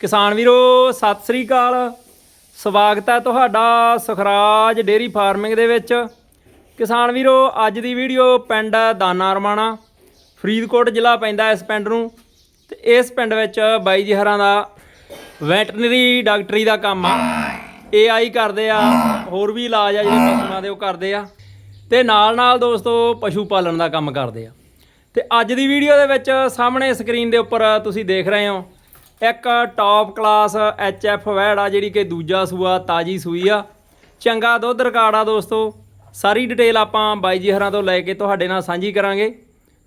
ਕਿਸਾਨ ਵੀਰੋ, ਸਤਿ ਸ੍ਰੀ ਅਕਾਲ। ਸਵਾਗਤ ਹੈ ਤੁਹਾਡਾ ਸੁਖਰਾਜ ਡੇਰੀ ਫਾਰਮਿੰਗ ਦੇ ਵਿੱਚ। ਕਿਸਾਨ ਵੀਰੋ, ਅੱਜ ਦੀ ਵੀਡੀਓ ਪਿੰਡ ਦਾਨਾ ਰਮਾਣਾ, ਫਰੀਦਕੋਟ ਜ਼ਿਲ੍ਹਾ ਪੈਂਦਾ ਇਸ ਪਿੰਡ ਨੂੰ। ਤੇ ਇਸ ਪਿੰਡ ਵਿੱਚ ਬਾਈ ਜੀ ਹਰਾਂ ਦਾ ਵੈਟਰਨਰੀ ਡਾਕਟਰੀ ਦਾ ਕੰਮ ਆ। ਏਆਈ ਕਰਦੇ ਆ, ਹੋਰ ਵੀ ਇਲਾਜ ਆ ਜਿਹੜੇ ਪਸ਼ੂਆਂ ਦੇ ਉਹ ਕਰਦੇ ਆ। ਤੇ ਨਾਲ ਨਾਲ ਦੋਸਤੋ, ਪਸ਼ੂ ਪਾਲਣ ਦਾ ਕੰਮ ਕਰਦੇ ਆ। ਤੇ ਅੱਜ ਦੀ ਵੀਡੀਓ ਦੇ ਵਿੱਚ ਸਾਹਮਣੇ ਸਕਰੀਨ ਦੇ ਉੱਪਰ ਤੁਸੀਂ ਦੇਖ ਰਹੇ ਹੋ। ਇੱਕ ਟੌਪ ਕਲਾਸ ਐਚਐਫ ਵੈੜ ਆ ਜਿਹੜੀ ਕਿ ਦੂਜਾ ਸੂਆ, ਤਾਜੀ ਸੂਈ ਆ। ਚੰਗਾ ਦੁੱਧ ਰਿਕਾਰਡ ਆ ਦੋਸਤੋ। ਸਾਰੀ ਡਿਟੇਲ ਆਪਾਂ ਬਾਈ ਜੀ ਹਰਾਂ ਤੋਂ ਲੈ ਕੇ ਤੁਹਾਡੇ ਨਾਲ ਸਾਂਝੀ ਕਰਾਂਗੇ।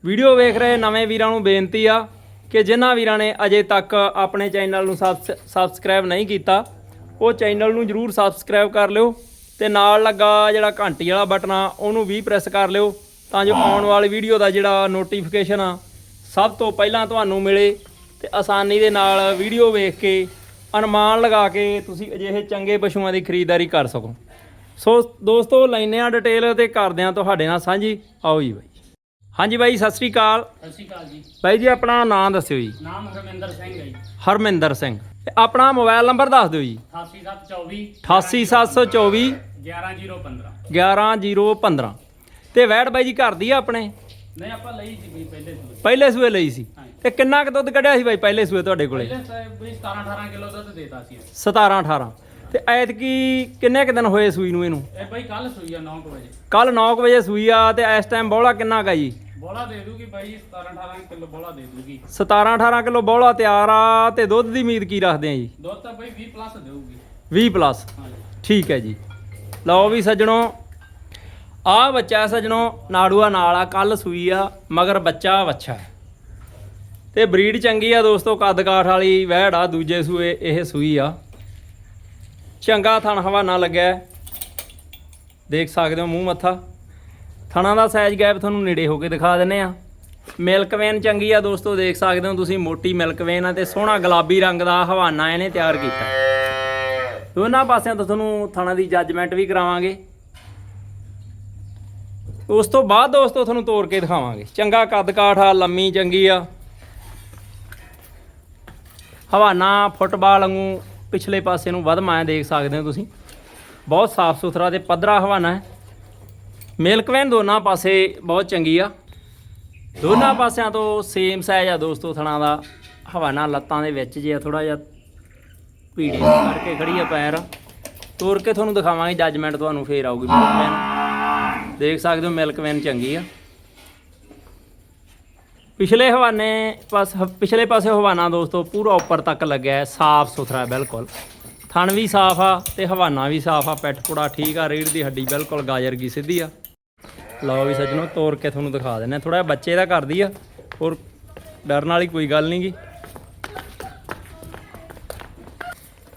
ਵੀਡੀਓ ਵੇਖ ਰਹੇ ਨਵੇਂ ਵੀਰਾਂ ਨੂੰ ਬੇਨਤੀ ਆ ਕਿ ਜਿਨ੍ਹਾਂ ਵੀਰਾਂ ਨੇ ਅਜੇ ਤੱਕ ਆਪਣੇ ਚੈਨਲ ਨੂੰ ਸਬਸ- ਸਬਸਕ੍ਰਾਈਬ ਨਹੀਂ ਕੀਤਾ, ਉਹ ਚੈਨਲ ਨੂੰ ਜਰੂਰ ਸਬਸਕ੍ਰਾਈਬ ਕਰ ਲਿਓ ਤੇ ਨਾਲ ਲੱਗਾ ਜਿਹੜਾ ਘੰਟੀ ਵਾਲਾ ਬਟਨ ਆ, ਉਹਨੂੰ ਵੀ ਪ੍ਰੈਸ ਕਰ ਲਿਓ ਤਾਂ ਜੋ ਆਉਣ ਵਾਲੀ ਵੀਡੀਓ ਦਾ ਜਿਹੜਾ ਨੋਟੀਫਿਕੇਸ਼ਨ ਆ, ਸਭ ਤੋਂ ਪਹਿਲਾਂ ਤੁਹਾਨੂੰ ਮਿਲੇ। ਤੇ ਆਸਾਨੀ ਦੇ ਨਾਲ ਵੀਡੀਓ ਵੇਖ ਕੇ ਅਨੁਮਾਨ ਲਗਾ ਕੇ ਤੁਸੀਂ ਅਜਿਹੇ ਚੰਗੇ ਪਸ਼ੂਆਂ ਦੀ ਖਰੀਦਦਾਰੀ ਕਰ ਸਕੋ। ਸੋ ਦੋਸਤੋ ਲੈਨੇ ਆ ਡਿਟੇਲ ਤੇ ਕਰਦੇ ਆ ਤੁਹਾਡੇ ਨਾਲ ਸਾਂਝੀ। ਆਓ ਜੀ ਬਾਈ। ਹਾਂਜੀ ਬਾਈ ਸਤਿ ਸ੍ਰੀ ਅਕਾਲ। ਸਤਿ ਸ਼੍ਰੀ ਅਕਾਲ ਜੀ। ਬਾਈ ਜੀ ਆਪਣਾ ਨਾਮ ਦੱਸਿਓ ਜੀ। ਨਾਮ ਹਰਮਿੰਦਰ ਸਿੰਘ ਹੈ ਜੀ। ਹਰਮਿੰਦਰ ਸਿੰਘ। ਤੇ ਆਪਣਾ ਮੋਬਾਈਲ ਨੰਬਰ ਦੱਸ ਦਿਓ ਜੀ। 88724 88724 11015 11015 ਤੇ ਵੈੜ ਬਾਈ ਜੀ ਘਰ ਦੀ ਆ ਆਪਣੇ? ਨਹੀਂ ਆਪਾਂ ਲਈ ਸੀ ਪਹਿਲੇ ਸੂਏ। ਪਹਿਲੇ ਸੂਏ ਲਈ ਸੀ। ਤੇ ਕਿੰਨਾ ਕੁ ਦੁੱਧ ਕੱਢਿਆ ਸੀ ਬਾਈ ਪਹਿਲੇ ਸੂਏ ਤੁਹਾਡੇ ਕੋਲੇ? ਪਹਿਲੇ ਸੂਏ ਵੀ 17 18 ਕਿਲੋ ਦੁੱਧ ਦੇਤਾ ਸੀ 17 18 ਤੇ ਐਤਕੀ ਕਿੰਨੇ ਕੁ ਦਿਨ ਹੋਏ ਸੂਈ ਨੂੰ ਇਹਨੂੰ? ਇਹ ਬਾਈ ਕੱਲ ਸੂਈ ਆ 9 ਵਜੇ। ਕੱਲ 9 ਵਜੇ ਸੂਈ ਆ ਤੇ ਇਸ ਟਾਈਮ ਬੋਲਾ ਕਿੰਨਾ ਕਾ ਜੀ? ਬੋਲਾ ਦੇ ਦੂਗੀ ਬਾਈ 17 18 ਕਿਲੋ ਬੋਲਾ ਦੇ ਦੂਗੀ। 17 18 ਕਿਲੋ ਬੋਲਾ ਤਿਆਰ ਆ ਤੇ ਦੁੱਧ ਦੀ ਉਮੀਦ ਕੀ ਰੱਖਦੇ ਆ ਜੀ? ਦੁੱਧ ਤਾਂ ਬਾਈ 20 ਪਲੱਸ ਦੇਊਗੀ। 20 ਪਲੱਸ ਹਾਂਜੀ। ਠੀਕ ਹੈ ਜੀ। ਲਓ ਵੀ ਸੱਜਣੋ ਆ ਬੱਚਾ ਸੱਜਣੋ ਨਾੜੂਆ ਨਾਲ ਆ ਕੱਲ ਸੂਈ ਆ ਮਗਰ ਬੱਚਾ ਵੱਛਾ। ਤੇ ਬਰੀਡ ਚੰਗੀ ਆ ਦੋਸਤੋ, ਕੱਦ ਕਾਠ ਵਾਲੀ ਵਹਿੜ ਆ, ਦੂਜੇ ਸੂਏ, ਇਹ ਸੂਈ ਆ। ਚੰਗਾ ਥਣ ਹਵਾਨਾ ਲੱਗਿਆ। ਦੇਖ ਸਕਦੇ ਹੋ ਮੂੰਹ ਮੱਥਾ। ਥਣਾ ਦਾ ਸਾਈਜ਼ ਗੈਪ ਤੁਹਾਨੂੰ ਨੇੜੇ ਹੋ ਕੇ ਦਿਖਾ ਦਿੰਨੇ ਆ। ਮਿਲਕ ਵੇਨ ਚੰਗੀ ਆ ਦੋਸਤੋ, ਦੇਖ ਸਕਦੇ ਹੋ ਤੁਸੀਂ, ਮੋਟੀ ਮਿਲਕ ਵੇਨ ਆ ਤੇ ਸੋਹਣਾ ਗੁਲਾਬੀ ਰੰਗ ਦਾ ਹਵਾਨਾ ਇਹਨੇ ਤਿਆਰ ਕੀਤਾ। ਦੋਨਾਂ ਪਾਸਿਆਂ ਤੋਂ ਤੁਹਾਨੂੰ ਥਣਾ ਦੀ ਜੱਜਮੈਂਟ ਵੀ ਕਰਾਵਾਂਗੇ। ਉਸ ਤੋਂ ਬਾਅਦ ਦੋਸਤੋ, ਤੁਹਾਨੂੰ ਤੋੜ ਕੇ ਦਿਖਾਵਾਂਗੇ। ਚੰਗਾ ਕੱਦ ਕਾਠ ਆ, ਲੰਮੀ ਚੰਗੀ ਆ। ਹਵਾਨਾ ਫੁੱਟਬਾਲ ਵਾਂਗੂ ਪਿਛਲੇ ਪਾਸੇ ਨੂੰ ਵਧਮਾ ਦੇਖ ਸਕਦੇ ਹੋ ਤੁਸੀਂ। ਬਹੁਤ ਸਾਫ਼ ਸੁਥਰਾ ਤੇ ਪੱਧਰਾ ਹਵਾਨਾ ਹੈ। ਮਿਲਕਵੈਨ ਦੋਨਾਂ ਪਾਸੇ ਬਹੁਤ ਚੰਗੀ ਆ। ਦੋਨਾਂ ਪਾਸਿਆਂ ਤੋਂ ਸੇਮ ਸਾਈਜ਼ ਆ ਦੋਸਤੋ, ਥਣਾ ਦਾ ਹਵਾਨਾ ਲੱਤਾਂ ਦੇ ਵਿੱਚ ਜੇ ਥੋੜਾ ਜਿਹਾ ਪੀੜੀ ਕਰਕੇ ਖੜੀ ਆ ਪੈਰ। ਤੋੜ ਕੇ ਤੁਹਾਨੂੰ ਦਿਖਾਵਾਂਗੇ ਜੱਜਮੈਂਟ ਤੁਹਾਨੂੰ ਫੇਰ ਆਊਗੀ। ਮਿਲਕਵੈਨ ਦੇਖ ਸਕਦੇ ਹੋ ਮਿਲਕਵੈਨ ਚੰਗੀ ਆ। ਪਿਛਲੇ ਹਵਾਨੇ ਪਾਸ ਪਿਛਲੇ ਪਾਸੇ ਹਵਾਨਾ ਦੋਸਤੋ, ਪੂਰਾ ਉੱਪਰ ਤੱਕ ਲੱਗਿਆ ਹੈ, ਸਾਫ਼ ਸੁਥਰਾ ਬਿਲਕੁਲ। ਥਣ ਵੀ ਸਾਫ਼ ਆ ਤੇ ਹਵਾਨਾ ਵੀ ਸਾਫ਼ ਆ, ਪੈਟ ਪੂੜਾ ਠੀਕ ਆ ਰੀੜ ਦੀ ਹੱਡੀ ਬਿਲਕੁਲ ਗਾਜਰ ਕੀ ਸਿੱਧੀ ਆ। ਲਓ ਵੀ ਸੱਜਣੋ ਤੋੜ ਕੇ ਤੁਹਾਨੂੰ ਦਿਖਾ ਦਿੰਨੇ ਥੋੜਾ ਜਿਹਾ ਬੱਚੇ ਦਾ ਕਰਦੀ ਆ, ਹੋਰ ਡਰਨ ਵਾਲੀ ਕੋਈ ਗੱਲ ਨਹੀਂ ਗੀ।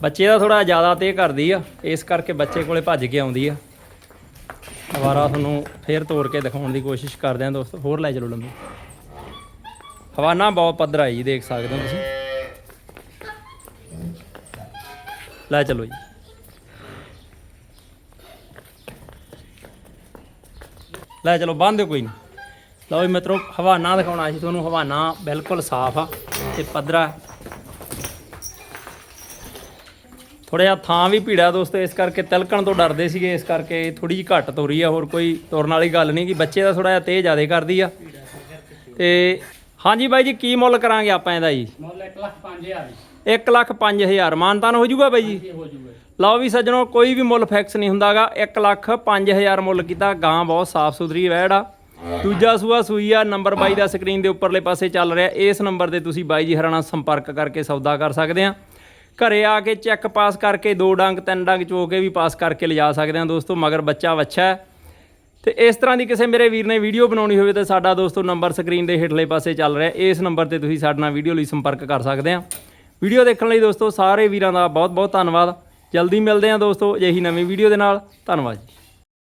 ਬੱਚੇ ਦਾ ਥੋੜਾ ਜ਼ਿਆਦਾ ਤੇ ਕਰਦੀ ਆ, ਇਸ ਕਰਕੇ ਬੱਚੇ ਕੋਲੇ ਭੱਜ ਕੇ ਆਉਂਦੀ ਆ। ਦੁਬਾਰਾ ਤੁਹਾਨੂੰ ਫੇਰ ਤੋੜ ਕੇ ਦਿਖਾਉਣ ਦੀ ਕੋਸ਼ਿਸ਼ ਕਰਦੇ ਆ ਦੋਸਤੋ, ਹੋਰ ਲੈ ਚਲੋ ਲੰਬੀ ਹਵਾਨਾ ਬਹੁਤ ਪੱਧਰਾ ਜੀ, ਦੇਖ ਸਕਦੇ ਹੋ ਤੁਸੀਂ। ਲੈ ਚਲੋ ਜੀ। ਲੈ ਚਲੋ, ਬੰਦ ਕੋਈ ਨਹੀਂ ਲਓ ਜੀ ਮਿੱਤਰੋ, ਹਵਾਨਾ ਦਿਖਾਉਣਾ ਸੀ ਤੁਹਾਨੂੰ। ਹਵਾਨਾ ਬਿਲਕੁਲ ਸਾਫ਼ ਆ ਤੇ ਪੱਧਰਾ। ਥੋੜਾ ਜਿਹਾ ਥਾਂ ਵੀ ਭੀੜਾ ਦੋਸਤੋ, ਇਸ ਕਰਕੇ ਤਿਲਕਣ ਤੋਂ ਡਰਦੇ ਸੀਗੇ। ਇਸ ਕਰਕੇ ਥੋੜੀ ਜਿਹੀ ਘੱਟ ਤੋਰੀ ਆ, ਹੋਰ ਕੋਈ ਤੁਰਨ ਵਾਲੀ ਗੱਲ ਨਹੀਂ ਕਿ ਬੱਚੇ ਦਾ ਥੋੜਾ ਜਿਹਾ ਤੇਜ਼ ਜ਼ਿਆਦਾ ਕਰਦੀ ਆ। ਤੇ ਹਾਂਜੀ ਬਾਈ ਜੀ ਕੀ ਮੁੱਲ ਕਰਾਂਗੇ ਆਪਾਂ ਇਹਦਾ ਜੀ? ਮੁੱਲ 1 ਲੱਖ 5000 ਦੀ 1 ਲੱਖ 5000 ਮਾਨਤਾਨ ਹੋ ਜਾਊਗਾ ਬਾਈ ਜੀ? ਹੋ ਜੂਗਾ ਲਓ ਵੀ ਸੱਜਣੋ ਕੋਈ ਵੀ ਮੁੱਲ ਫਿਕਸ ਨਹੀਂ ਹੁੰਦਾਗਾ। 1 ਲੱਖ 5000 ਮੁੱਲ ਕੀਤਾ। ਗਾਂ ਬਹੁਤ ਸਾਫ਼ ਸੁਥਰੀ ਵੈੜ ਆ। ਦੂਜਾ ਸੂਆ ਸੂਈ ਆ। ਨੰਬਰ ਬਾਈ ਦਾ ਸਕਰੀਨ ਦੇ ਉੱਪਰਲੇ ਪਾਸੇ ਚੱਲ ਰਿਹਾ। ਇਸ ਨੰਬਰ ਤੇ ਤੁਸੀਂ ਬਾਈ ਜੀ ਹਰਾਣਾ ਸੰਪਰਕ ਕਰਕੇ ਸੌਦਾ ਕਰ ਸਕਦੇ ਆ। ਘਰੇ ਆ ਕੇ ਚੈੱਕ ਪਾਸ ਕਰਕੇ ਦੋ ਡੰਗ ਤਿੰਨ ਡੰਗ ਚੋ ਕੇ ਵੀ ਪਾਸ ਕਰਕੇ ਲਿਜਾ ਸਕਦੇ ਆ ਦੋਸਤੋ। ਮਗਰ ਬੱਚਾ ਵੱਛਾ ਹੈ। ਤੇ ਇਸ ਤਰ੍ਹਾਂ ਦੀ ਕਿਸੇ ਮੇਰੇ ਵੀਰ ਨੇ ਵੀਡੀਓ ਬਣਾਉਣੀ ਹੋਵੇ ਤਾਂ ਸਾਡਾ ਦੋਸਤੋ ਨੰਬਰ ਸਕਰੀਨ ਦੇ ਹੇਠਲੇ ਪਾਸੇ ਚੱਲ ਰਿਹਾ। ਇਸ ਨੰਬਰ ਤੇ ਤੁਸੀਂ ਸਾਡੇ ਨਾਲ ਵੀਡੀਓ ਲਈ ਸੰਪਰਕ ਕਰ ਸਕਦੇ ਆ। ਵੀਡੀਓ ਦੇਖਣ ਲਈ ਦੋਸਤੋ ਸਾਰੇ ਵੀਰਾਂ ਦਾ ਬਹੁਤ ਬਹੁਤ ਧੰਨਵਾਦ। ਜਲਦੀ ਮਿਲਦੇ ਆ ਦੋਸਤੋ ਅਜਿਹੀ ਨਵੀਂ ਵੀਡੀਓ ਦੇ ਨਾਲ। ਧੰਨਵਾਦ ਜੀ।